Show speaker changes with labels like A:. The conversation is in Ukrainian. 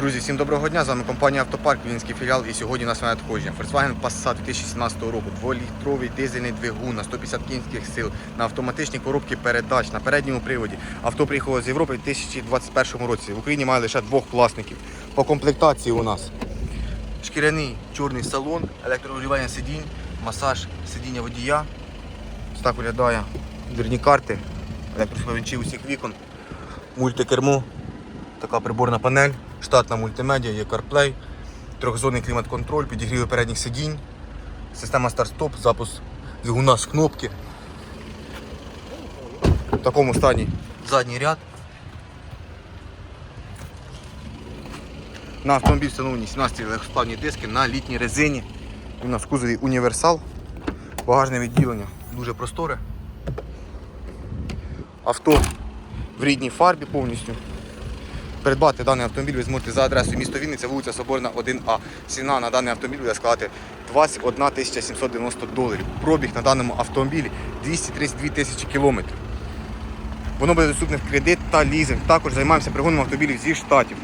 A: Друзі, всім доброго дня! З вами компанія Автопарк, Вінський філіал. І сьогодні у нас надходження. Volkswagen Passat 2017 року, 2-літровий дизельний двигун на 150 кінських сил, на автоматичній коробці передач, на передньому приводі. Авто приїхало з Європи в 2021 році. В Україні має лише двох власників. По комплектації у нас шкіряний чорний салон, електрорегулювання сидінь, масаж сидіння водія. Ось так виглядає дверні карти, електросховичі усіх вікон, мультикермо. Така приборна панель, штатна мультимедіа, є CarPlay, трьохзонний клімат-контроль, підігріви передніх сидінь, система старт-стоп, запуск двигуна з кнопки. В такому стані задній ряд. На автомобіль встановлені 17 легкосплавні диски на літній резині. У нас в кузові універсал, багажне відділення дуже просторе. Авто в рідній фарбі повністю. Придбати даний автомобіль ви зможете за адресою місто Вінниця, вулиця Соборна 1А. Ціна на даний автомобіль буде складати 21 790 доларів. Пробіг на даному автомобілі 232 тисячі кілометрів. Воно буде доступне в кредит та лізинг. Також займаємося пригоном автомобілів зі штатів.